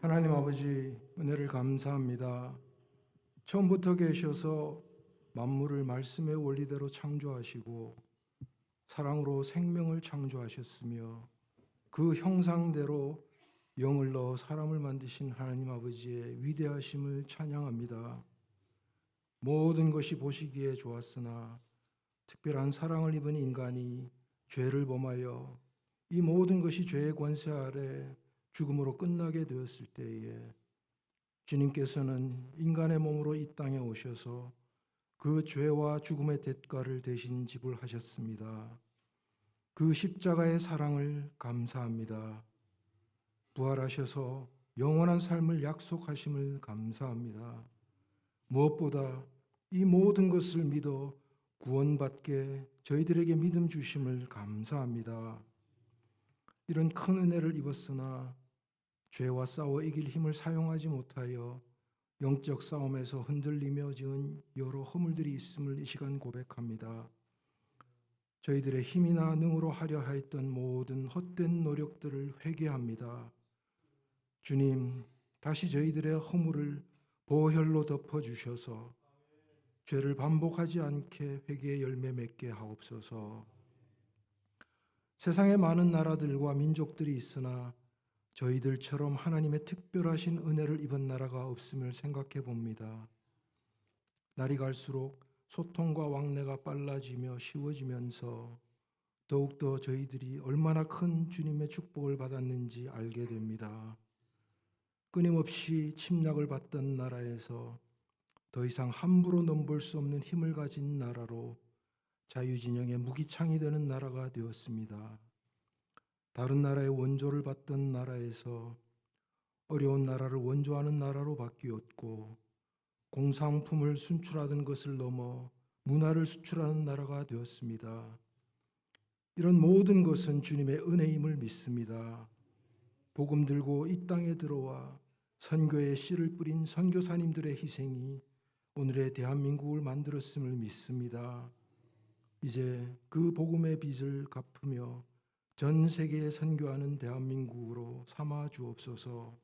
하나님 아버지 은혜를 감사합니다. 처음부터 계셔서 만물을 말씀의 원리대로 창조하시고 사랑으로 생명을 창조하셨으며 그 형상대로 영을 넣어 사람을 만드신 하나님 아버지의 위대하심을 찬양합니다. 모든 것이 보시기에 좋았으나 특별한 사랑을 입은 인간이 죄를 범하여 이 모든 것이 죄의 권세 아래 죽음으로 끝나게 되었을 때에 주님께서는 인간의 몸으로 이 땅에 오셔서 그 죄와 죽음의 대가를 대신 지불하셨습니다. 그 십자가의 사랑을 감사합니다. 부활하셔서 영원한 삶을 약속하심을 감사합니다. 무엇보다 이 모든 것을 믿어 구원받게 저희들에게 믿음 주심을 감사합니다. 이런 큰 은혜를 입었으나 죄와 싸워 이길 힘을 사용하지 못하여 영적 싸움에서 흔들리며 지은 여러 허물들이 있음을 이 시간 고백합니다. 저희들의 힘이나 능으로 하려 하였던 모든 헛된 노력들을 회개합니다. 주님, 다시 저희들의 허물을 보혈로 덮어 주셔서 죄를 반복하지 않게 회개의 열매 맺게 하옵소서. 세상에 많은 나라들과 민족들이 있으나 저희들처럼 하나님의 특별하신 은혜를 입은 나라가 없음을 생각해 봅니다. 날이 갈수록 소통과 왕래가 빨라지며 쉬워지면서 더욱더 저희들이 얼마나 큰 주님의 축복을 받았는지 알게 됩니다. 끊임없이 침략을 받던 나라에서 더 이상 함부로 넘볼 수 없는 힘을 가진 나라로 자유진영의 무기창이 되는 나라가 되었습니다. 다른 나라의 원조를 받던 나라에서 어려운 나라를 원조하는 나라로 바뀌었고 공산품을 순출하던 것을 넘어 문화를 수출하는 나라가 되었습니다. 이런 모든 것은 주님의 은혜임을 믿습니다. 복음 들고 이 땅에 들어와 선교의 씨를 뿌린 선교사님들의 희생이 오늘의 대한민국을 만들었음을 믿습니다. 이제 그 복음의 빚을 갚으며 전 세계에 선교하는 대한민국으로 삼아 주옵소서.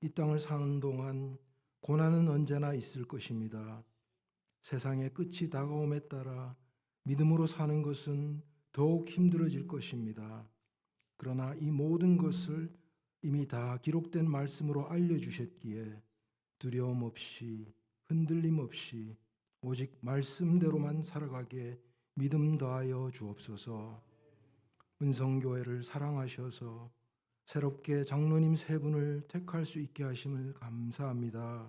이 땅을 사는 동안 고난은 언제나 있을 것입니다. 세상의 끝이 다가옴에 따라 믿음으로 사는 것은 더욱 힘들어질 것입니다. 그러나 이 모든 것을 이미 다 기록된 말씀으로 알려주셨기에 두려움 없이 흔들림 없이 오직 말씀대로만 살아가게 믿음 더하여 주옵소서. 은성교회를 사랑하셔서 새롭게 장로님 세 분을 택할 수 있게 하심을 감사합니다.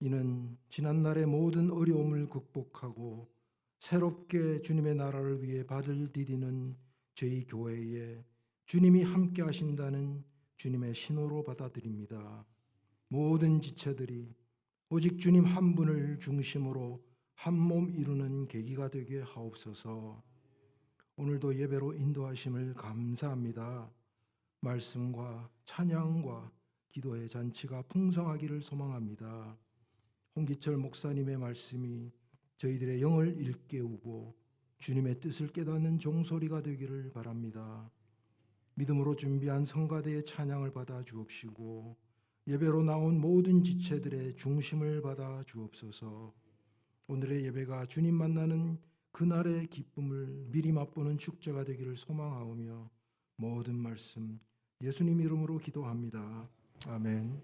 이는 지난날의 모든 어려움을 극복하고 새롭게 주님의 나라를 위해 받을 디디는 저희 교회에 주님이 함께 하신다는 주님의 신호로 받아들입니다. 모든 지체들이 오직 주님 한 분을 중심으로 한 몸 이루는 계기가 되게 하옵소서. 오늘도 예배로 인도하심을 감사합니다. 말씀과 찬양과 기도의 잔치가 풍성하기를 소망합니다. 홍기철 목사님의 말씀이 저희들의 영을 일깨우고 주님의 뜻을 깨닫는 종소리가 되기를 바랍니다. 믿음으로 준비한 성가대의 찬양을 받아 주옵시고 예배로 나온 모든 지체들의 중심을 받아 주옵소서. 오늘의 예배가 주님 만나는 그날의 기쁨을 미리 맛보는 축제가 되기를 소망하오며 모든 말씀 예수님 이름으로 기도합니다. 아멘.